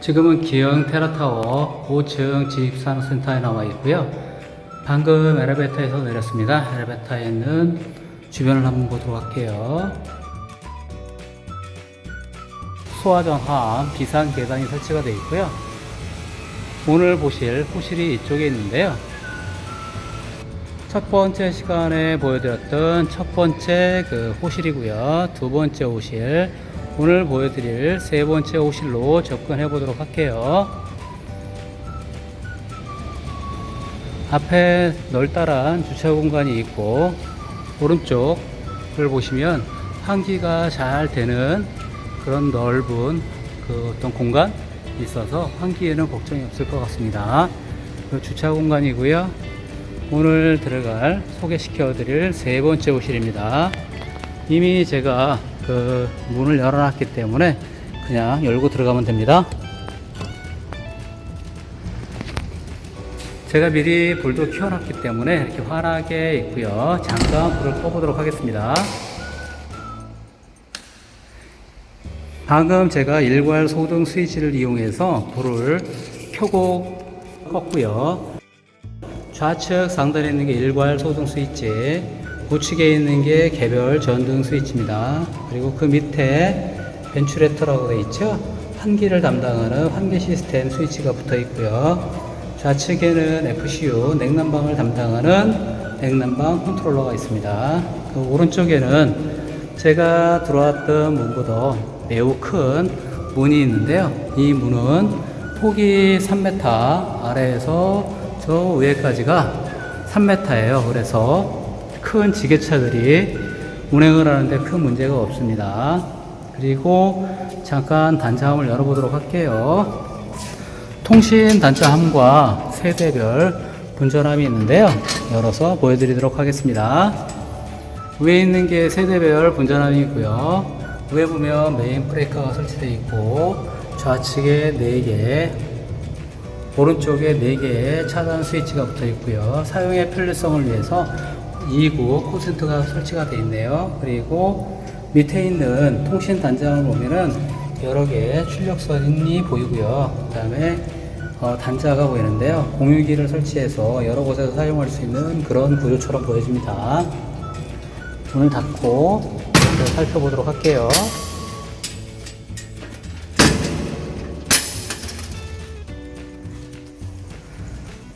지금은 기흥 테라타워 5층 지식산업센터에 나와 있고요. 방금 엘리베이터에서 내렸습니다. 엘리베이터에 있는 주변을 한번 보도록 할게요. 소화전함 비상 계단이 설치가 되어 있고요. 오늘 보실 호실이 이쪽에 있는데요. 첫 번째 시간에 보여드렸던 첫 번째 그 호실이고요. 두 번째 호실, 오늘 보여드릴 세 번째 호실로 접근해 보도록 할게요. 앞에 널따란 주차 공간이 있고 오른쪽을 보시면 환기가 잘 되는 그런 넓은 그 어떤 공간 있어서 환기에는 걱정이 없을 것 같습니다. 그 주차 공간이고요. 오늘 들어갈 소개시켜 드릴 세 번째 호실입니다. 이미 제가 그 문을 열어놨기 때문에 그냥 열고 들어가면 됩니다. 제가 미리 불도 켜놨기 때문에 이렇게 환하게 있고요. 잠깐 불을 꺼보도록 하겠습니다. 방금 제가 일괄 소등 스위치를 이용해서 불을 켜고 껐고요. 좌측 상단에 있는 게 일괄 소등 스위치, 우측에 있는 게 개별 전등 스위치입니다. 그리고 그 밑에 벤츄레터라고 되어 있죠. 환기를 담당하는 환기 시스템 스위치가 붙어 있고요. 좌측에는 FCU 냉난방을 담당하는 냉난방 컨트롤러가 있습니다. 그 오른쪽에는 제가 들어왔던 문보다 매우 큰 문이 있는데요. 이 문은 폭이 3m 아래에서 저 위에까지가 3m예요. 그래서 큰 지게차들이 운행을 하는데 큰 문제가 없습니다. 그리고 잠깐 단자함을 열어보도록 할게요. 통신 단자함과 세대별 분전함이 있는데요. 열어서 보여드리도록 하겠습니다. 위에 있는 게 세대별 분전함이고요. 위에 보면 메인 브레이커가 설치되어 있고 좌측에 4개, 오른쪽에 4개의 차단 스위치가 붙어 있고요. 사용의 편리성을 위해서 2구 콘센트가 설치가 되어 있네요. 그리고 밑에 있는 통신 단자를 보면은 여러 개의 출력선이 보이고요. 그 다음에 어, 단자가 보이는데요. 공유기를 설치해서 여러 곳에서 사용할 수 있는 그런 구조처럼 보여집니다. 문을 닫고 살펴보도록 할게요.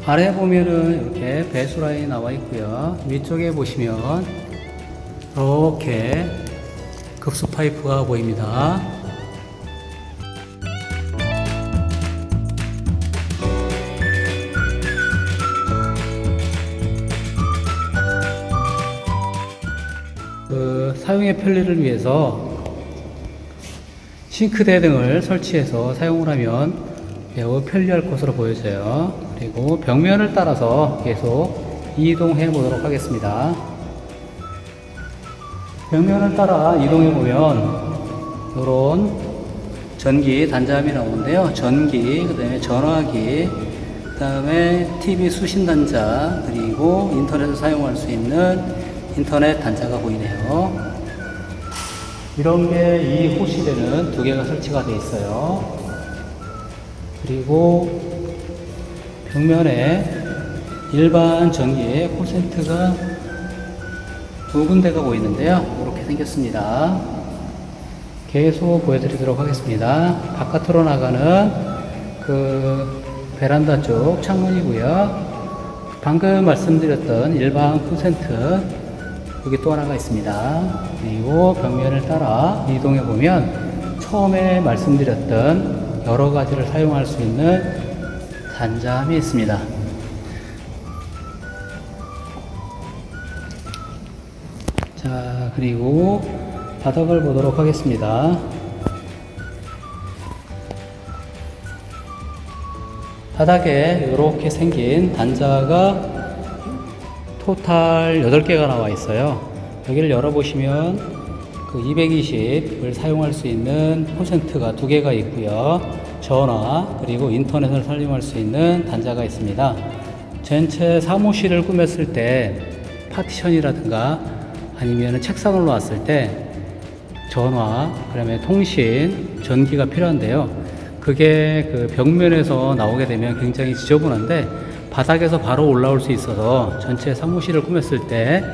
아래 보면은 이렇게 배수 라인이 나와 있고요. 위쪽에 보시면 이렇게 급수 파이프가 보입니다. 그 사용의 편리를 위해서 싱크대 등을 설치해서 사용을 하면 매우 편리할 것으로 보여져요. 그리고 벽면을 따라서 계속 이동해 보도록 하겠습니다. 벽면을 따라 이동해 보면 이런 전기 단자함이 나오는데요. 전기, 그 다음에 전화기, 그 다음에 TV 수신 단자, 그리고 인터넷을 사용할 수 있는 인터넷 단자가 보이네요. 이런 게 이 호실에는 두 개가 설치가 되어 있어요. 그리고 벽면에 일반 전기의 콘센트가 두 군데가 보이는데요. 이렇게 생겼습니다. 계속 보여드리도록 하겠습니다. 바깥으로 나가는 그 베란다 쪽 창문이고요. 방금 말씀드렸던 일반 콘센트 여기 또 하나가 있습니다. 그리고 벽면을 따라 이동해 보면 처음에 말씀드렸던 여러 가지를 사용할 수 있는 단자함이 있습니다. 자, 그리고 바닥을 보도록 하겠습니다. 바닥에 이렇게 생긴 단자가 토탈 8개가 나와 있어요. 여기를 열어보시면 그 220을 사용할 수 있는 콘센트가 두 개가 있고요. 전화 그리고 인터넷을 사용할 수 있는 단자가 있습니다. 전체 사무실을 꾸몄을 때 파티션이라든가 아니면 책상을 놓았을 때 전화, 그다음에 통신, 전기가 필요한데요. 그게 그 벽면에서 나오게 되면 굉장히 지저분한데 바닥에서 바로 올라올 수 있어서 전체 사무실을 꾸몄을 때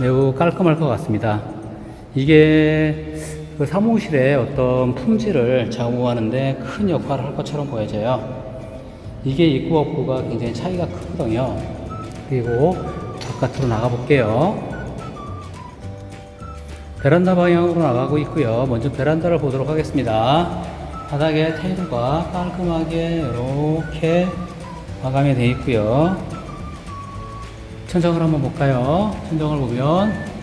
매우 깔끔할 것 같습니다. 이게 그 사무실의 어떤 품질을 좌우하는데 큰 역할을 할 것처럼 보여져요. 이게 입구 없구가 굉장히 차이가 크거든요. 그리고 바깥으로 나가 볼게요. 베란다 방향으로 나가고 있고요. 먼저 베란다를 보도록 하겠습니다. 바닥에 타일과 깔끔하게 이렇게 마감이 되어 있고요. 천정을 한번 볼까요? 천정을 보면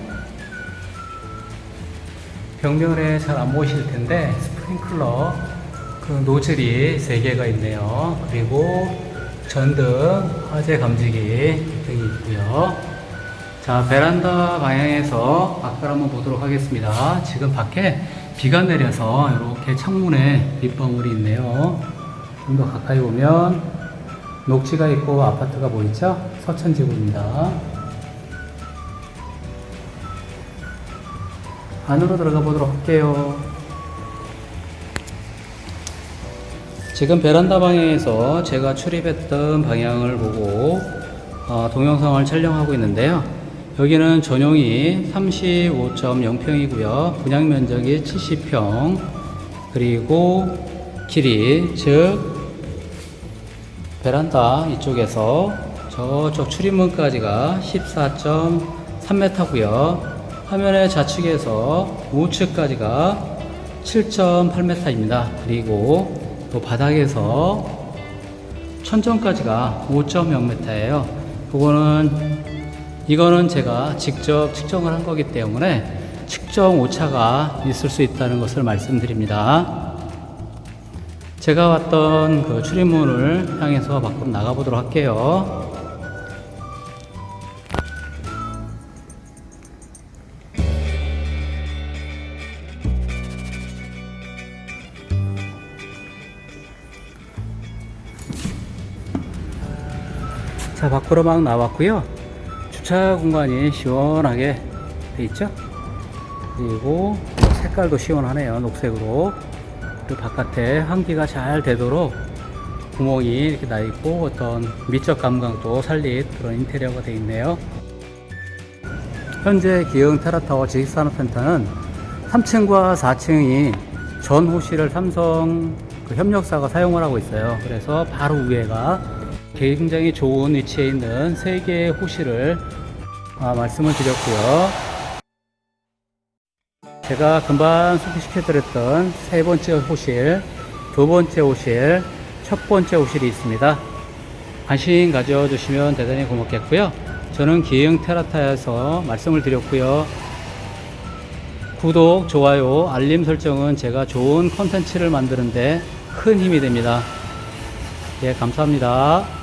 벽면에 잘 안 보이실 텐데 스프링클러 그 노즐이 3개가 있네요. 그리고 전등, 화재 감지기 등이 있고요. 자, 베란다 방향에서 밖을 한번 보도록 하겠습니다. 지금 밖에 비가 내려서 이렇게 창문에 빗방울이 있네요. 좀 더 가까이 보면 녹지가 있고 아파트가 보이죠? 서천지구입니다. 안으로 들어가 보도록 할게요. 지금 베란다 방향에서 제가 출입했던 방향을 보고 어, 동영상을 촬영하고 있는데요. 여기는 전용이 35.0평이고요. 분양 면적이 70평. 그리고 길이 즉 베란다 이쪽에서 저쪽 출입문까지가 14.3m고요. 화면의 좌측에서 우측까지가 7.8m입니다. 그리고 또 바닥에서 천정까지가 5.0m예요. 그거는 이거는 제가 직접 측정을 한 거기 때문에 측정 오차가 있을 수 있다는 것을 말씀드립니다. 제가 왔던 그 출입문을 향해서 밖으로 나가 보도록 할게요. 자, 밖으로 막 나왔고요. 주차 공간이 시원하게 돼 있죠? 그리고 색깔도 시원하네요. 녹색으로. 그리고 바깥에 환기가 잘 되도록 구멍이 이렇게 나 있고 어떤 미적 감각도 살린 그런 인테리어가 되어 있네요. 현재 기흥 테라타워 지식산업센터는 3층과 4층이 전 호실을 삼성 그 협력사가 사용을 하고 있어요. 그래서 바로 위에가 굉장히 좋은 위치에 있는 세 개의 호실을 아, 말씀을 드렸고요. 제가 금방 소개시켜 드렸던 세 번째 호실, 두 번째 호실, 첫 번째 호실이 있습니다. 관심 가져주시면 대단히 고맙겠고요. 저는 기흥 테라타에서 말씀을 드렸고요. 구독, 좋아요, 알림 설정은 제가 좋은 컨텐츠를 만드는데 큰 힘이 됩니다. 예, 감사합니다.